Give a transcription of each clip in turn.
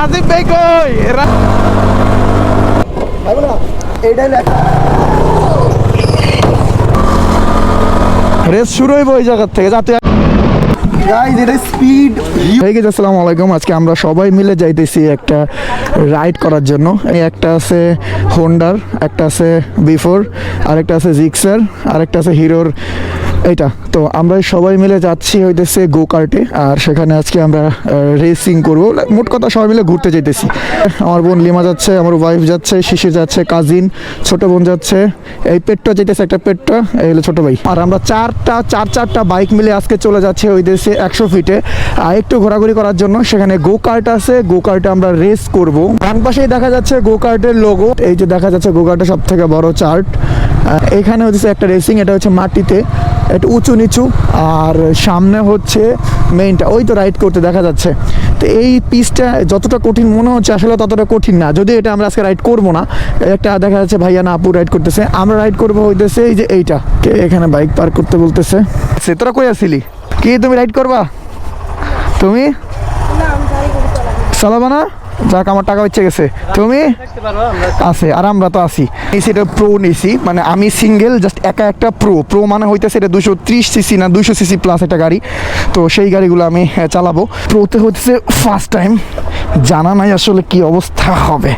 রাজীব ভাই কই? রেস শুরু হইব ওই জায়গার থেকে যাতে আসসালামু আলাইকুম। আজকে আমরা সবাই মিলে যাইতেছি একটা রাইড করার জন্য। এই একটা আছে হোন্ডার একটা আছে বিফোর আরেকটা আছে জিক্সার আরেকটা আছে হিরোর এইটা, তো আমরা সবাই মিলে যাচ্ছি হইতেছে গো কার্টে আর সেখানে আজকে আমরা রেসিং করব। মোট কথা সবাই মিলে ঘুরতে যেতেছি আমার বোন লিমা যাচ্ছে, আমার ওয়াইফ যাচ্ছে, শিশির যাচ্ছে কাজিন ছোট বোন যাচ্ছে। এই পেটটা যেতেছে একটা পেটটা, এই হলো ছোটো ভাই। আর আমরা চারটা, চার, চারটা বাইক মিলে আজকে চলে যাচ্ছে ওই দেশে একশো ফিটে আর একটু ঘোরাঘুরি করার জন্য সেখানে গো কার্ট আছে গো কার্টে আমরা রেস করব। ডান পাশেই দেখা যাচ্ছে গো কার্টের লোগো এই যে দেখা যাচ্ছে গো কার্টের সব থেকে বড় চার্ট এখানে হচ্ছে একটা রেসিং এটা হচ্ছে মাটিতে। একটু উঁচু নিচু, আর সামনে হচ্ছে মেইনটা ওই তো রাইড করতে দেখা যাচ্ছে। তো এই পিসটা যতটা কঠিন মনে হচ্ছে, আসলে ততটা কঠিন না। যদি এটা আমরা আজকে রাইড করব না, একটা দেখা যাচ্ছে ভাইয়া না আপু রাইড করতেছে। আমরা রাইড করব হইতেছে এই যে এইটা। কে এখানে বাইক পার্ক করতে বলতেছে? সে তোরা কই আসিলি? কি তুমি রাইড করবা? তুমি? চালাবা না? যাক আমার টাকা হচ্ছে গেছে। তুমি? আছে আর আমরা তো আছি। এই সেটা প্রো নিছি মানে আমি সিঙ্গেল জাস্ট একা একটা প্রো প্রো মানে হইতেছে এটা দুশো ত্রিশ সিসি না দুশো সিসি প্লাস একটা গাড়ি। তো সেই গাড়িগুলো আমি চালাবো। প্রোতে হইতেছে ফার্স্ট টাইম জানা নাই আসলে কি অবস্থা হবে।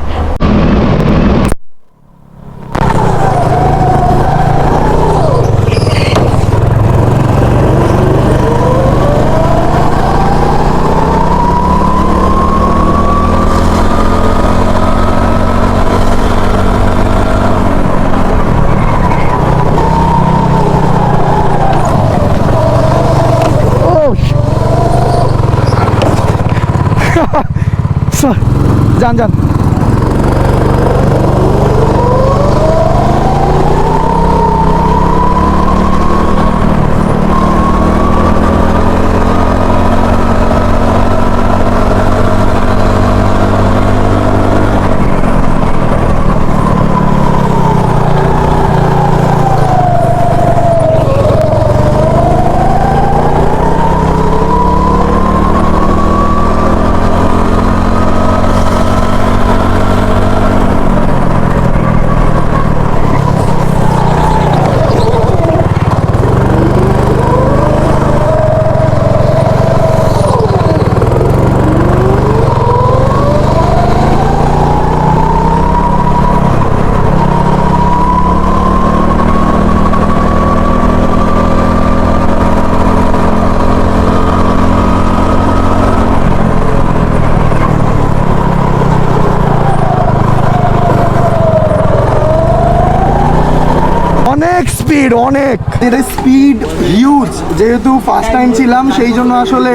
한잔 한잔 স্পিড অনেক। এটা স্পিড হিউজ যেহেতু ফার্স্ট টাইম ছিলাম সেই জন্য আসলে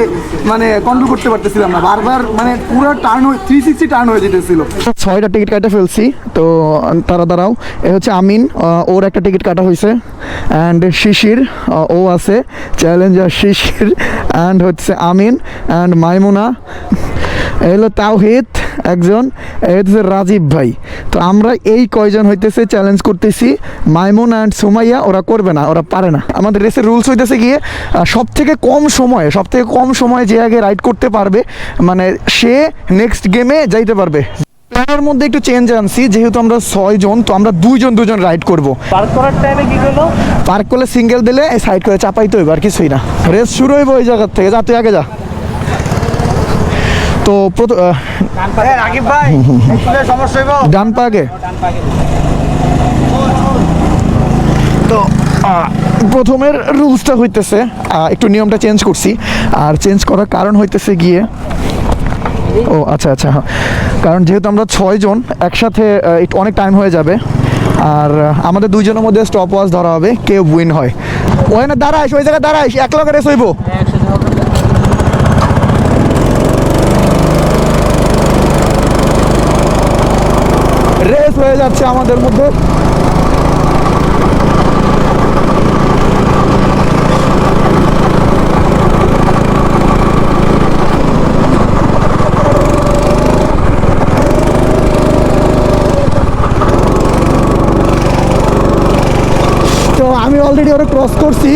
মানে কন্ট্রোল করতে পারতেছিলাম না। বারবার মানে পুরো টার্ন হয়ে থ্রি সিক্সটি টার্ন হয়ে যেতেছিল। ছয়টা টিকিট কাটা ফেলছি তো তারা দাঁড়াও। এ হচ্ছে আমিন ওর একটা টিকিট কাটা হয়েছে অ্যান্ড শিশির ও আছে চ্যালেঞ্জার শিশির অ্যান্ড হচ্ছে আমিন অ্যান্ড মাইমুনা এ হলো তাওহিদ একজন হচ্ছে রাজীব ভাই। তো আমরা এই কয়জন হইতেছে চ্যালেঞ্জ করতেছি। মাইমুন অ্যান্ড সুমাইয়া ওরা করবে না ওরা পারে না। আমাদের রেসের রুলস হইতেছে গিয়ে সব থেকে কম সময়ে সব থেকে কম সময়ে যে আগে রাইড করতে পারবে মানে সে নেক্সট গেমে যাইতে পারবে। প্ল্যানের মধ্যে একটু চেঞ্জ আনছি যেহেতু আমরা ছয় জন তো আমরা দুইজন দুজন রাইড করব। পার্ক করার টাইমে কি করল? পার্ক করলে সিঙ্গেল দিলে সাইড করে চাপাইতে হইব আর কিছুই না। রেস শুরু হইব ওই জায়গার থেকে যা তুই আগে যা। তো ডান পা আগে তো প্রথমের রুলসটা হইতেছে একটু নিয়মটা চেঞ্জ করছি। আর চেঞ্জ করার কারণ হইতেছে গিয়ে ও আচ্ছা আচ্ছা হ্যাঁ। কারণ যেহেতু আমরা ছয়জন একসাথে একটু অনেক টাইম হয়ে যাবে। আর আমাদের দুইজনের মধ্যে স্টপ ওয়াচ ধরা হবে কেউ উইন হয়। ওখানে দাঁড়াইস ওই জায়গায় দাঁড়াইস এক লগে রেস হইব রেস হয়ে যাচ্ছে আমাদের মধ্যে। তো আমি অলরেডি ওরা ক্রস করছি।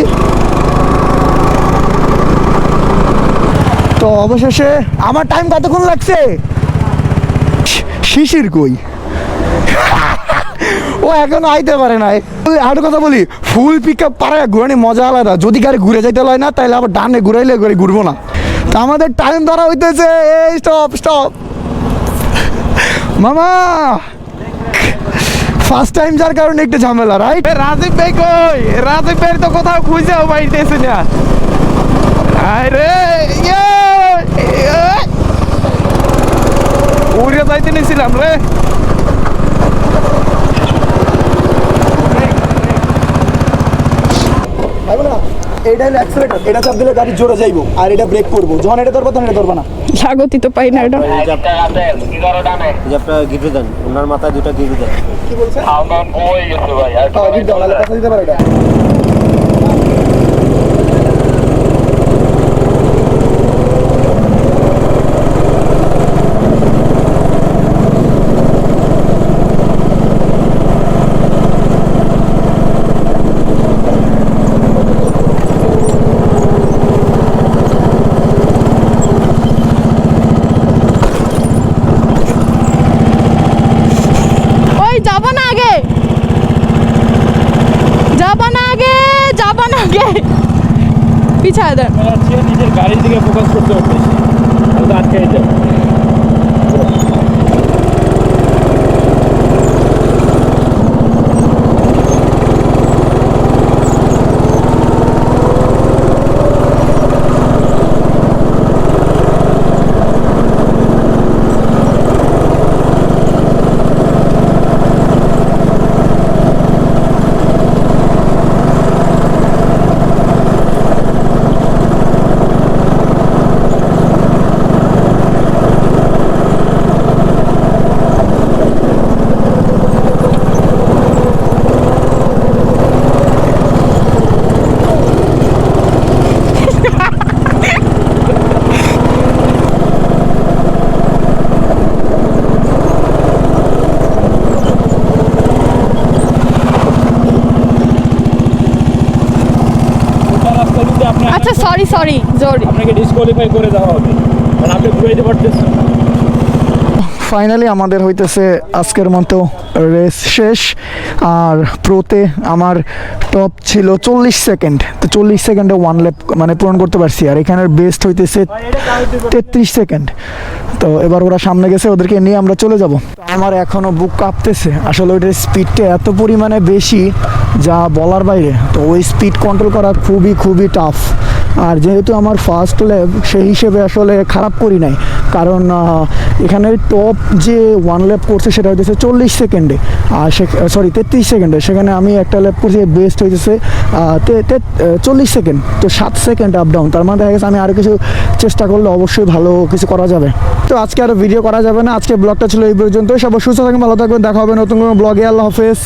তো অবশেষে আমার টাইম কতক্ষণ লাগছে? শিশির কই? ও এখনও আইতে পারে নাই। ওই কথা বলি ফুল পিক আপ পাড়ায় ঘুরানি মজা আলাদা। যদি গাড়ি ঘুরে যাইতে হয় না তাহলে আবার ডানে ঘুরাইলে গাড়ি ঘুরবো না। তা আমাদের টাইম ধরা হইতেছে। এই স্টপ স্টপ মামা! ফার্স্ট টাইম যার কারণে একটু ঝামেলা রাইট রাজীব ভাই কই? রাজীব ভাই তো কোথাও খুঁজেও পাইতেছি না। আরে ইয়ে, ইয়ে। উড়ে যাইতে নিছিলাম রে। এটা হলো অ্যাক্সিলেটর এটা চাপ দিলে গাড়ি জোরে যাইবো আর এটা ব্রেক করব। যখন এটা ধরবো তখন এটা ধরবো না। স্বাগতি তো পাই না এটা। যে গিফট দেন ওনার মাথায় দুটো গিফট দেন। কি বলছে আমার বই গেছে ভাই আর হ্যাঁ গিফট দাও কথা দিতে পারে এটা ওই যাবা না আগে যাবা না আগে যাবা না আগে পিছায় দেন নিজের গাড়ির দিকে ফোকাস করতে পারতেছি আটকে যাও রাস্তা যদি আপনি আচ্ছা সরি সরি সরি আপনাকে ডিসকোয়ালিফাই করে দেওয়া হবে। কারণ আপনি ঘুরাইতে পারতেছেন। ফাইনালি আমাদের হইতেছে আজকের মতো রেস শেষ। আর প্রোতে আমার টপ ছিল চল্লিশ সেকেন্ড তো চল্লিশ সেকেন্ডে ওয়ান ল্যাপ মানে পূরণ করতে পারছি। আর এখানের বেস্ট হইতেছে তেত্রিশ সেকেন্ড তো এবার ওরা সামনে গেছে ওদেরকে নিয়ে আমরা চলে যাব। আমার এখনও বুক কাঁপতেছে। আসলে ওইটার স্পিডটা এত পরিমাণে বেশি যা বলার বাইরে। তো ওই স্পিড কন্ট্রোল করা খুবই খুবই টাফ আর যেহেতু আমার ফার্স্ট ল্যাব সেই হিসেবে আসলে খারাপ করি নাই। কারণ এখানে টপ যে ওয়ান ল্যাপ করছে সেটা হইতেছে চল্লিশ সেকেন্ডে আর সে সরি তেত্রিশ সেকেন্ডে সেখানে আমি একটা ল্যাপ করছি বেস্ট হইতেছে চল্লিশ সেকেন্ড তো সাত সেকেন্ড আপ ডাউন তার মানে দেখা গেছে আমি আরও কিছু চেষ্টা করলে অবশ্যই ভালো কিছু করা যাবে। তো আজকে আর ভিডিও করা যাবে না। আজকে ব্লগটা ছিল এই পর্যন্ত সবাই সুস্থ থাকবেন, ভালো থাকবেন। দেখা হবে নতুন কোনো ব্লগে আল্লাহ হাফেজ।